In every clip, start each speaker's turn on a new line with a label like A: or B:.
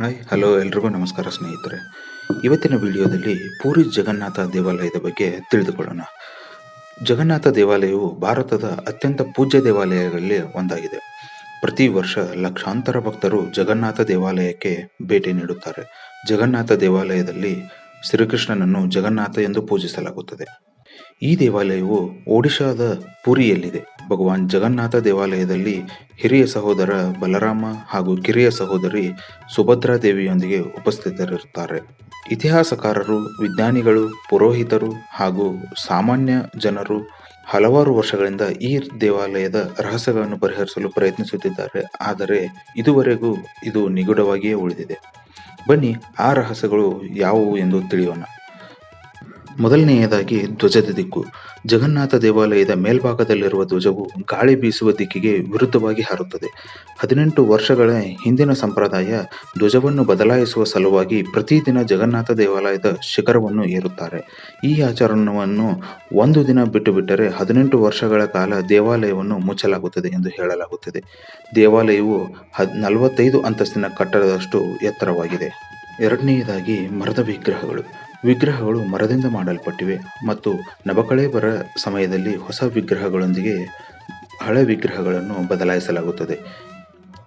A: Hi, hello ಎಲ್ರಿಗೂ ನಮಸ್ಕಾರ ಸ್ನೇಹಿತರೆ. ಇವತ್ತಿನ ವಿಡಿಯೋದಲ್ಲಿ ಪೂರಿ ಜಗನ್ನಾಥ ದೇವಾಲಯದ ಬಗ್ಗೆ ತಿಳಿದುಕೊಳ್ಳೋಣ. ಜಗನ್ನಾಥ ದೇವಾಲಯವು ಭಾರತದ ಅತ್ಯಂತ ಪೂಜ್ಯ ದೇವಾಲಯಗಳಲ್ಲಿ ಒಂದಾಗಿದೆ. ಪ್ರತಿ ವರ್ಷ ಲಕ್ಷಾಂತರ ಭಕ್ತರು ಜಗನ್ನಾಥ ದೇವಾಲಯಕ್ಕೆ ಭೇಟಿ ನೀಡುತ್ತಾರೆ. ಜಗನ್ನಾಥ ದೇವಾಲಯದಲ್ಲಿ ಶ್ರೀಕೃಷ್ಣನನ್ನು ಜಗನ್ನಾಥ ಎಂದು ಪೂಜಿಸಲಾಗುತ್ತದೆ. ಈ ದೇವಾಲಯವು ಒಡಿಶಾದ ಪುರಿಯಲ್ಲಿದೆ. ಭಗವಾನ್ ಜಗನ್ನಾಥ ದೇವಾಲಯದಲ್ಲಿ ಹಿರಿಯ ಸಹೋದರ ಬಲರಾಮ ಹಾಗೂ ಕಿರಿಯ ಸಹೋದರಿ ಸುಭದ್ರಾ ದೇವಿಯೊಂದಿಗೆ ಉಪಸ್ಥಿತರಿರುತ್ತಾರೆ. ಇತಿಹಾಸಕಾರರು, ವಿಜ್ಞಾನಿಗಳು, ಪುರೋಹಿತರು ಹಾಗೂ ಸಾಮಾನ್ಯ ಜನರು ಹಲವಾರು ವರ್ಷಗಳಿಂದ ಈ ದೇವಾಲಯದ ರಹಸ್ಯಗಳನ್ನು ಪರಿಹರಿಸಲು ಪ್ರಯತ್ನಿಸುತ್ತಿದ್ದಾರೆ. ಆದರೆ ಇದುವರೆಗೂ ಇದು ನಿಗೂಢವಾಗಿಯೇ ಉಳಿದಿದೆ. ಬನ್ನಿ, ಆ ರಹಸ್ಯಗಳು ಯಾವುವು ಎಂದು ತಿಳಿಯೋಣ. ಮೊದಲನೆಯದಾಗಿ ಧ್ವಜದ ದಿಕ್ಕು. ಜಗನ್ನಾಥ ದೇವಾಲಯದ ಮೇಲ್ಭಾಗದಲ್ಲಿರುವ ಧ್ವಜವು ಗಾಳಿ ಬೀಸುವ ದಿಕ್ಕಿಗೆ ವಿರುದ್ಧವಾಗಿ ಹಾರುತ್ತದೆ. ಹದಿನೆಂಟು ವರ್ಷಗಳ ಹಿಂದಿನ ಸಂಪ್ರದಾಯ ಧ್ವಜವನ್ನು ಬದಲಾಯಿಸುವ ಸಲುವಾಗಿ ಪ್ರತಿದಿನ ಜಗನ್ನಾಥ ದೇವಾಲಯದ ಶಿಖರವನ್ನು ಏರುತ್ತಾರೆ. ಈ ಆಚರಣವನ್ನು ಒಂದು ದಿನ ಬಿಟ್ಟು ಬಿಟ್ಟರೆ ಹದಿನೆಂಟು ವರ್ಷಗಳ ಕಾಲ ದೇವಾಲಯವನ್ನು ಮುಚ್ಚಲಾಗುತ್ತದೆ ಎಂದು ಹೇಳಲಾಗುತ್ತದೆ. ದೇವಾಲಯವು ಹದ್ ನಲವತ್ತೈದು ಅಂತಸ್ತಿನ ಕಟ್ಟಡದಷ್ಟು ಎತ್ತರವಾಗಿದೆ. ಎರಡನೆಯದಾಗಿ ಮರದ ವಿಗ್ರಹಗಳು. ವಿಗ್ರಹಗಳು ಮರದಿಂದ ಮಾಡಲ್ಪಟ್ಟಿವೆ ಮತ್ತು ನಬಕಳೇಬರ ಬರ ಸಮಯದಲ್ಲಿ ಹೊಸ ವಿಗ್ರಹಗಳೊಂದಿಗೆ ಹಳೆ ವಿಗ್ರಹಗಳನ್ನು ಬದಲಾಯಿಸಲಾಗುತ್ತದೆ.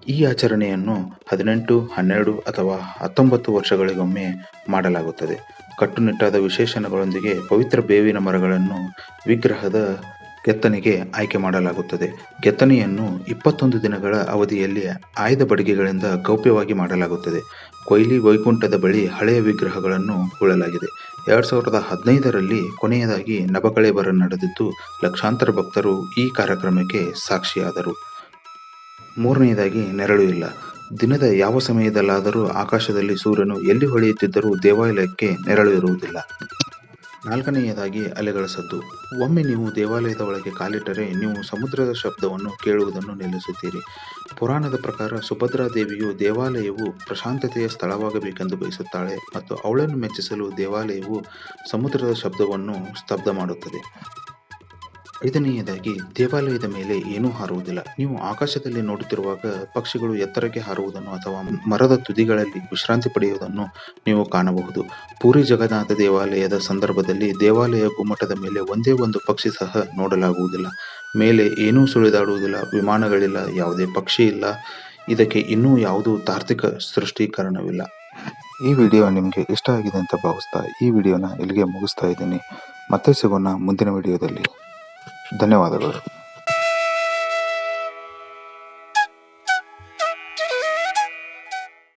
A: ಈ ಆಚರಣೆಯನ್ನು ಹದಿನೆಂಟು, ಹನ್ನೆರಡು ಅಥವಾ ಹತ್ತೊಂಬತ್ತು ವರ್ಷಗಳಿಗೊಮ್ಮೆ ಮಾಡಲಾಗುತ್ತದೆ. ಕಟ್ಟುನಿಟ್ಟಾದ ವಿಶೇಷಣಗಳೊಂದಿಗೆ ಪವಿತ್ರ ಬೇವಿನ ಮರಗಳನ್ನು ವಿಗ್ರಹದ ಕೆತ್ತನೆಗೆ ಆಯ್ಕೆ ಮಾಡಲಾಗುತ್ತದೆ. ಕೆತ್ತನೆಯನ್ನು ಇಪ್ಪತ್ತೊಂದು ದಿನಗಳ ಅವಧಿಯಲ್ಲಿ ಆಯ್ದ ಬಡಿಗೆಗಳಿಂದ ಗೌಪ್ಯವಾಗಿ ಮಾಡಲಾಗುತ್ತದೆ. ಕೊಯ್ಲಿ ವೈಕುಂಠದ ಬಳಿ ಹಳೆಯ ವಿಗ್ರಹಗಳನ್ನು ಹೂಳಲಾಗಿದೆ. ಎರಡ್ ಸಾವಿರದ ಹದಿನೈದರಲ್ಲಿ ಕೊನೆಯದಾಗಿ ನಬಕಳೇಬರ ನಡೆದಿದ್ದು, ಲಕ್ಷಾಂತರ ಭಕ್ತರು ಈ ಕಾರ್ಯಕ್ರಮಕ್ಕೆ ಸಾಕ್ಷಿಯಾದರು. ಮೂರನೆಯದಾಗಿ ನೆರಳು ಇಲ್ಲ. ದಿನದ ಯಾವ ಸಮಯದಲ್ಲಾದರೂ ಆಕಾಶದಲ್ಲಿ ಸೂರ್ಯನು ಎಲ್ಲಿ ಹೊಳೆಯುತ್ತಿದ್ದರೂ ದೇವಾಲಯಕ್ಕೆ ನೆರಳು ಇರುವುದಿಲ್ಲ. ನಾಲ್ಕನೆಯದಾಗಿ ಅಲೆಗಳ ಸದ್ದು ಒಮ್ಮೆ ನೀವು ದೇವಾಲಯದ ಒಳಗೆ ಕಾಲಿಟ್ಟರೆ ನೀವು ಸಮುದ್ರದ ಶಬ್ದವನ್ನು ಕೇಳುವುದನ್ನು ನಿಲ್ಲಿಸುತ್ತೀರಿ. ಪುರಾಣದ ಪ್ರಕಾರ ಸುಭದ್ರಾ ದೇವಿಯು ದೇವಾಲಯವು ಪ್ರಶಾಂತತೆಯ ಸ್ಥಳವಾಗಬೇಕೆಂದು ಬಯಸುತ್ತಾಳೆ ಮತ್ತು ಅವಳನ್ನು ಮೆಚ್ಚಿಸಲು ದೇವಾಲಯವು ಸಮುದ್ರದ ಶಬ್ದವನ್ನು ಸ್ತಬ್ಧ ಮಾಡುತ್ತದೆ. ಐದನೆಯದಾಗಿ, ದೇವಾಲಯದ ಮೇಲೆ ಏನೂ ಹಾರುವುದಿಲ್ಲ. ನೀವು ಆಕಾಶದಲ್ಲಿ ನೋಡುತ್ತಿರುವಾಗ ಪಕ್ಷಿಗಳು ಎತ್ತರಕ್ಕೆ ಹಾರುವುದನ್ನು ಅಥವಾ ಮರದ ತುದಿಗಳಲ್ಲಿ ವಿಶ್ರಾಂತಿ ಪಡೆಯುವುದನ್ನು ನೀವು ಕಾಣಬಹುದು. ಪೂರಿ ಜಗನ್ನಾಥ ದೇವಾಲಯದ ಸಂದರ್ಭದಲ್ಲಿ ದೇವಾಲಯ ಗುಮ್ಮಟದ ಮೇಲೆ ಒಂದೇ ಒಂದು ಪಕ್ಷಿ ಸಹ ನೋಡಲಾಗುವುದಿಲ್ಲ. ಮೇಲೆ ಏನೂ ಸುಳಿದಾಡುವುದಿಲ್ಲ, ವಿಮಾನಗಳಿಲ್ಲ, ಯಾವುದೇ ಪಕ್ಷಿ ಇಲ್ಲ. ಇದಕ್ಕೆ ಇನ್ನೂ ಯಾವುದೂ ತಾರ್ತಿಕ ಸೃಷ್ಟೀಕರಣವಿಲ್ಲ. ಈ ವಿಡಿಯೋ ನಿಮಗೆ ಇಷ್ಟ ಆಗಿದೆ ಅಂತ ಭಾವಿಸ್ತಾ ಈ ವಿಡಿಯೋನ ಇಲ್ಲಿಗೆ ಮುಗಿಸ್ತಾ ಇದ್ದೀನಿ. ಮತ್ತೆ ಸಿಗೋಣ ಮುಂದಿನ ವಿಡಿಯೋದಲ್ಲಿ. धन्यवाद